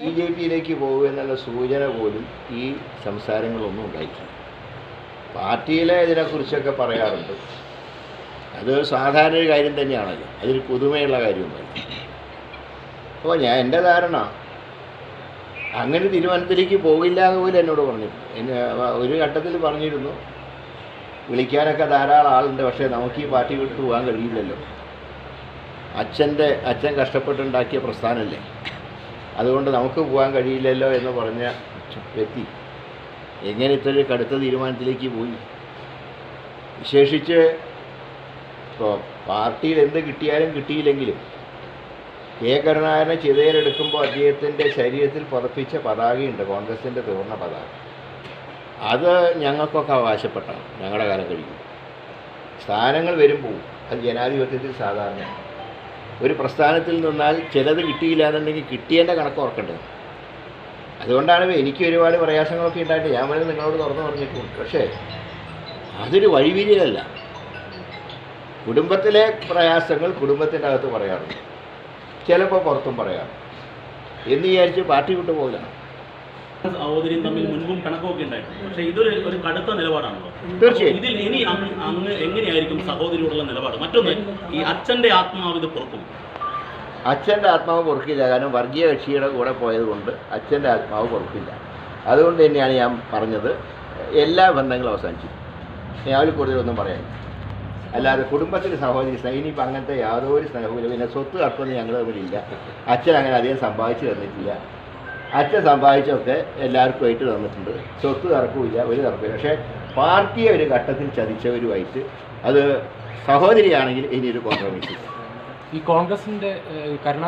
B J പിയിലേക്ക് പോകുക എന്നുള്ള സൂചന പോലും ഈ സംസാരങ്ങളൊന്നും ഉണ്ടായിട്ടില്ല. പാർട്ടിയിലെ ഇതിനെക്കുറിച്ചൊക്കെ പറയാറുണ്ട്. അത് സാധാരണ ഒരു കാര്യം തന്നെയാണല്ലോ. അതൊരു പുതുമയുള്ള കാര്യമൊന്നുമല്ല. അപ്പോൾ ഞാൻ എന്റെ ധാരണ അങ്ങനെ തീരുമാനത്തിലേക്ക് പോകില്ല എന്ന് പോലും എന്നോട് പറഞ്ഞു. എന്നെ ഒരു ഘട്ടത്തിൽ പറഞ്ഞിരുന്നു വിളിക്കാനൊക്കെ ധാരാളം ആളുണ്ട് പക്ഷേ നമുക്ക് ഈ പാർട്ടി വിട്ട് പോകാൻ കഴിയില്ലല്ലോ. അച്ഛന്റെ അച്ഛൻ കഷ്ടപ്പെട്ടുണ്ടാക്കിയ പ്രസ്ഥാനമല്ലേ? അതുകൊണ്ട് നമുക്ക് പോകാൻ കഴിയില്ലല്ലോ എന്ന് പറഞ്ഞ വ്യക്തി എങ്ങനെ ഇത്രയും കടുത്ത തീരുമാനത്തിലേക്ക് പോയി? വിശേഷിച്ച് ഇപ്പോൾ പാർട്ടിയിൽ എന്ത് കിട്ടിയാലും കിട്ടിയില്ലെങ്കിലും കെ കരുണാകരനെ ചിതയിലെടുക്കുമ്പോൾ അദ്ദേഹത്തിന്റെ ശരീരത്തിൽ പതപ്പിച്ച പതാകയുണ്ട് കോൺഗ്രസിന്റെ ത്രിവർണ പതാക. അത് ഞങ്ങൾക്കൊക്കെ അവകാശപ്പെട്ടാണ് ഞങ്ങളുടെ കാലം കഴിയും സ്ഥാനങ്ങൾ വരും പോവും അത് ജനാധിപത്യത്തിൽ സാധാരണ ഒരു പ്രസ്ഥാനത്തിൽ നിന്നാൽ ചിലത് കിട്ടിയില്ല എന്നുണ്ടെങ്കിൽ കിട്ടിയതിന്റെ കണക്ക് ഓർക്കേണ്ടത് അതുകൊണ്ടാണ് എനിക്ക് ഒരുപാട് പ്രയാസങ്ങളൊക്കെ ഉണ്ടായിട്ട് ഞാൻ വേണമെങ്കിൽ നിങ്ങളോട് തുറന്നു പറഞ്ഞിട്ടുണ്ട് പക്ഷേ അതൊരു വഴിവിരിയലല്ല കുടുംബത്തിലെ പ്രയാസങ്ങൾ കുടുംബത്തിന്റെ അകത്ത് പറയാറുണ്ട്. ചിലപ്പോൾ പുറത്തും പറയാറുണ്ട്. എന്ന് വിചാരിച്ച് പാർട്ടി വിട്ടു പോകില്ല സഹോദരിയും തമ്മിൽ മുൻപും കണക്കൊക്കെ ഉണ്ടായിരുന്നു. പക്ഷേ ഇതൊരു ഒരു കടുത്ത നിലപാടാണല്ലോ. തീർച്ചയായും. ഇതിൽ ഇനി അങ്ങ് എങ്ങനെയായിരിക്കും സഹോദരിയോടുള്ള നിലപാട്? മറ്റൊന്ന് ഈ അച്ഛന്റെ ആത്മാവ് ഇത് പുറക്കും. അച്ഛന്റെ ആത്മാവ് പൊറുക്കില്ല. കാരണം വർഗീയ കക്ഷിയുടെ കൂടെ പോയതുകൊണ്ട് അച്ഛന്റെ ആത്മാവ് പൊറുക്കില്ല. അതുകൊണ്ട് തന്നെയാണ് ഞാൻ പറഞ്ഞത്. എല്ലാ ബന്ധങ്ങളും അവസാനിച്ചു ഞാൻ കൂടുതലൊന്നും പറയാൻ അല്ലാതെ കുടുംബത്തിന് സഹോദരി സൈനി ഇനിയിപ്പോൾ അങ്ങനത്തെ യാതൊരു സ്നേഹവും പിന്നെ സ്വത്ത് തർക്കമൊന്നും ഞങ്ങൾ തമ്മിലില്ല. അച്ഛൻ അങ്ങനെ അധികം സമ്പാദിച്ചു തന്നിട്ടില്ല. അച്ഛൻ സമ്പാദിച്ചൊക്കെ എല്ലാവർക്കും ആയിട്ട് തന്നിട്ടുണ്ട്. സ്വത്ത് തർക്കമില്ല ഒരു തർക്കമില്ല പക്ഷേ പാർട്ടിയെ ഒരു ഘട്ടത്തിൽ ചതിച്ചവരുമായിട്ട് അത് സഹോദരിയാണെങ്കിൽ ഇനിയൊരു കോൺഗ്രസ് ഈ കോൺഗ്രസിന്റെ കരുണാ